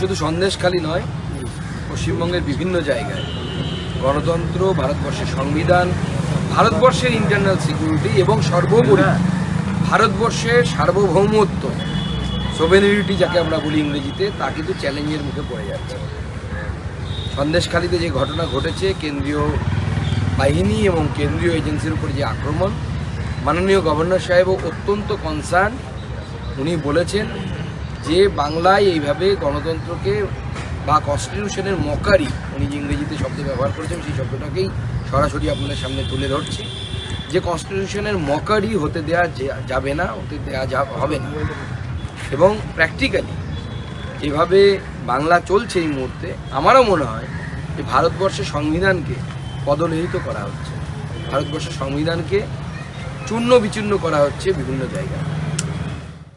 শুধু সন্দেশখালী নয়, পশ্চিমবঙ্গের বিভিন্ন জায়গায়। গণতন্ত্র, ভারতবর্ষের সংবিধান, ভারতবর্ষের ইন্টারনাল সিকিউরিটি এবং সর্বোপরি ভারতবর্ষের সার্বভৌমত্ব সোভেনিরিটি যাকে আমরা বলি ইংরেজিতে, তা কিন্তু চ্যালেঞ্জের মুখে পড়ে যাচ্ছে। সন্দেশখালীতে যে ঘটনা ঘটেছে, কেন্দ্রীয় বাহিনী এবং কেন্দ্রীয় এজেন্সির উপর যে আক্রমণ, মাননীয় গভর্নর সাহেবও অত্যন্ত কনসার্ন উনি বলেছেন যে বাংলায় এইভাবে গণতন্ত্রকে বা কনস্টিটিউশনের মকারি, উনি যে ইংরেজিতে শব্দ ব্যবহার করেছেন, সেই শব্দটাকেই সরাসরি আপনাদের সামনে তুলে ধরছি। যে কনস্টিটিউশনের মকারি হতে দেওয়া যে- যাবে না, হতে দেওয়া যা, হবে না। এবং প্র্যাকটিক্যালি যেভাবে বাংলা চলছে এই মুহূর্তে, আমারও মনে হয় যে ভারতবর্ষের সংবিধানকে পদনিহিত করা হচ্ছে। ভারতবর্ষের সংবিধানকে চূর্ণ বিচূর্ণ করা হচ্ছে বিভিন্ন জায়গায়।